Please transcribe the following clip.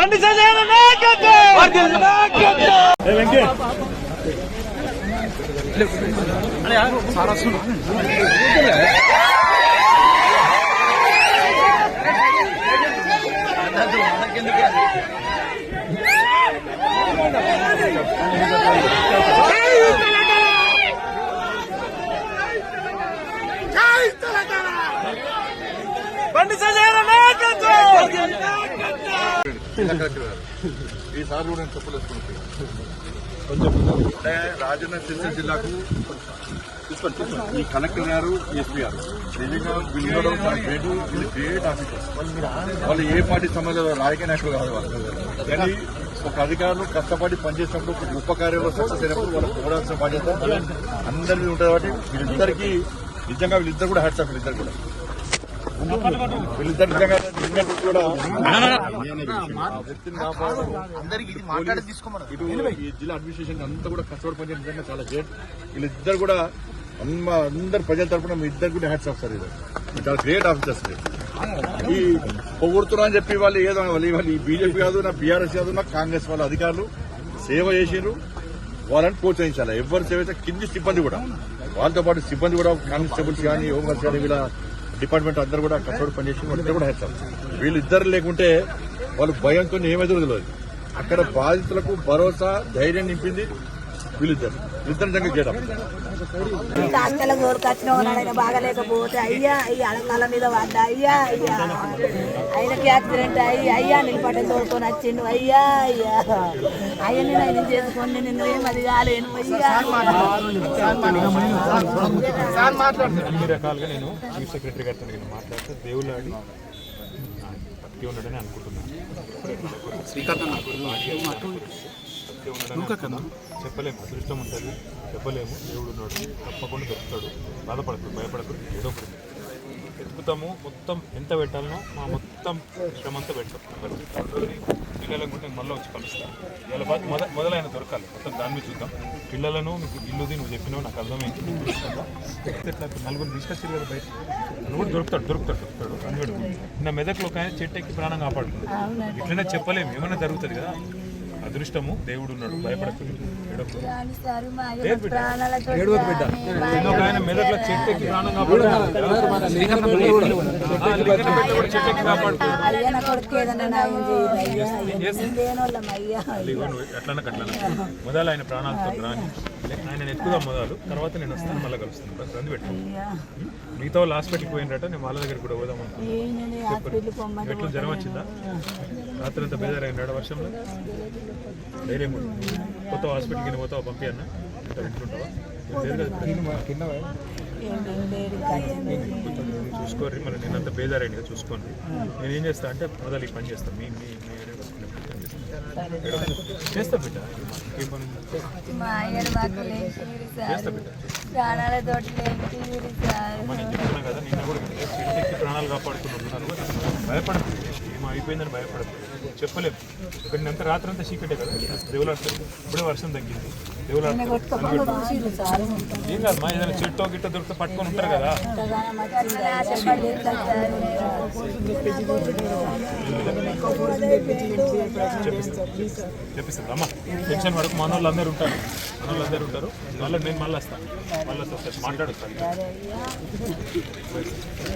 బండి సంజయ్ సారా బండి సంజయ్ జిల్లా కలెక్టర్ గారు ఈసారి కూడా నేను చెప్పలేసుకుంటున్నాను అంటే రాజన్న సిరిసిల్ల జిల్లాకు ఈ కలెక్టర్ గారు ఎస్పీ గారు. నిజంగా వీళ్ళు గ్రేట్ వీళ్ళు గ్రేట్ ఆఫీసర్స్ వాళ్ళు ఏ పార్టీ సంబంధం రాజకీయ నాయకులు కాదు వాళ్ళు. కానీ ఒక అధికారులు కష్టపడి పనిచేసినప్పుడు ఒక గొప్ప కార్యంలో సక్సెస్ అయినప్పుడు వాళ్ళకి పోరాల్సిన బాధ్యత. అందరి మీద ఉంటుంది కాబట్టి వీళ్ళిద్దరికీ నిజంగా వీళ్ళిద్దరు కూడా హ్యాట్స్ ఆఫ్ వీళ్ళిద్దరు కూడా. ఈ జిల్లా అడ్మినిస్ట్రేషన్ అంతా కూడా కష్టపడి పనిచేయడం నిజంగా చాలా గ్రేట్ వీళ్ళిద్దరు కూడా అందరు ప్రజల తరపున మీ ఇద్దరు కూడా హ్యాట్స్ ఆఫ్ సార్ ఇది. చాలా గ్రేట్ ఆఫీసర్స్ ఈ పొగుడుతున్నా అని చెప్పి వాళ్ళు ఏదో వాళ్ళు వాళ్ళు ఈ బీజేపీ కాదు నా బీఆర్ఎస్ కాదు నా కాంగ్రెస్ వాళ్ళ అధికారులు సేవ చేసిరు వాళ్ళని ప్రోత్సహించాలి. ఎవరు సేవ చేస్తే కింది సిబ్బంది కూడా. వాళ్ళతో పాటు సిబ్బంది కూడా కానిస్టేబుల్స్ కానీ హోంగార్డ్స్ కానీ వీళ్ళ డిపార్ట్మెంట్ అందరూ కూడా కష్టపడి పనిచేసి వాళ్ళిద్దరు కూడా హెచ్చారు వీళ్ళిద్దరు లేకుంటే వాళ్ళు భయంతో ఏమైతే తెలియదు. అక్కడ బాధితులకు భరోసా ధైర్యం నింపింది. వీళ్ళిద్దరు. వీళ్ళిద్దరు నిజంగా చేయడం హాస్టల్ దొరకొచ్చిన ఆయన బాగలేకపోతే అయ్యా అయ్యా అడకాల మీద పడ్డా అయ్యా అయ్యా ఆయనకి యాక్సిడెంట్ అయ్యి అయ్యా నిలబడి తోడుకొని వచ్చిండు అయ్యా అయ్యా అయ్యని నేను చేసుకొని నిన్ను ఏమది కాలేను అయ్యా. అన్ని రకాలుగా నేను చీఫ్ సెక్రటరీ గారితో నేను మాట్లాడితే ఉండడని అనుకుంటున్నాను. చెప్పలేము. అదృష్టం ఉంటుంది. చెప్పలేము. దేవుడు ఉన్నాడు. తప్పకుండా దొరుకుతాడు బాధపడకు భయపడకు ఏదో ఒకటి ఎత్తుకుతాము మొత్తం ఎంత పెట్టాలనో మా మొత్తం శ్రమంతా పెడతాం. పిల్లలకు కూడా మళ్ళీ వచ్చి కలుస్తాను. ఇవాళ బాధ మొద మొదలైన దొరకాలి. మొత్తం దాని మీద చూద్దాం. పిల్లలను మీకు ఇల్లుది నువ్వు చెప్పినావు నాకు అర్థమైంది. నలుగురు తీసుకొచ్చారు కదా బయట. నువ్వు దొరుకుతాడు దొరుకుతాడు దొరుకుతాడు అని పెడుతుంది. నిన్న మెదక్లో ఒక ఆయన చెట్టు ఎక్కి ప్రాణం కాపాడుతుంది ఇట్లనే చెప్పలేము. ఏమైనా జరుగుతుంది కదా? అదృష్టము దేవుడు ఉన్నాడు భయపడకు. ఏడవకు. లేదు బిడ్డ. ఏడవకు బిడ్డ. నిన్న ఒక ఆయన మెదక్లో చెట్టు ఎక్కి ప్రాణం కాపాడుతుంది ఆ, లింగనపేటలో కూడా చెట్టు ఎక్కి కాపాడుతుంది అయ్యా నా కొడుకు ఏదన్నా నాయం చేయదు అయ్యా. లేనోళ్ళం అయ్యా ఇదిగో నువ్వు ఎట్లన్నా కట్లన్నా మొదలు ఆయన ప్రాణాలతో రాని ఆయన ఎత్తుకుదాం మొదలు. తర్వాత నేను వస్తాను మళ్ళీ కలుస్తాను. రంది పెట్టు. మిగతా వాళ్ళు హాస్పిటల్కి పోయినరట నేను వాళ్ళ దగ్గర కూడా పోదాం అనుకున్నాను పొమ్మంటే ఎట్లా జ్వరం వచ్చిందా? రాత్రి అంతా బేదారైనాడు వర్షంలో? ధైర్యం. పోతావు? హాస్పిటల్కి పోతావు? పంపి అన్న. చూసుకోర్రి మరి నేనంత బేదారైంది కదా చూసుకోండి నేను ఏం చేస్తా అంటే మొదలు ఈ పని చేస్తాను మీ మీ. చేస్తా. బిడ్డ. చేస్తా బిడ్డ. నేను చెప్తున్నా కదా నిన్న కూడా ప్రాణాలు కాపాడుతున్నారు భయపడదు ఏమో అయిపోయిందని భయపడదు చెప్పలేము ఇక్కడ ఎంత రాత్రి అంతా చీకటే కదా. దేవులాడుతుంది. ఇప్పుడే వర్షం తగ్గింది. దేవులాడుతుంది. ఏం కాదు మా ఏదైనా చెట్టు గిట్ట దొరికితే పట్టుకొని ఉంటారు కదా. చెప్పిస్తుంది అమ్మ టెన్షన్ పడకు. మన వాళ్ళు అందరూ ఉంటారు. మన వాళ్ళు అందరూ ఉంటారు. మళ్ళీ నేను మళ్ళీ వస్తాను మళ్ళీ వస్తాను మాట్లాడుతాను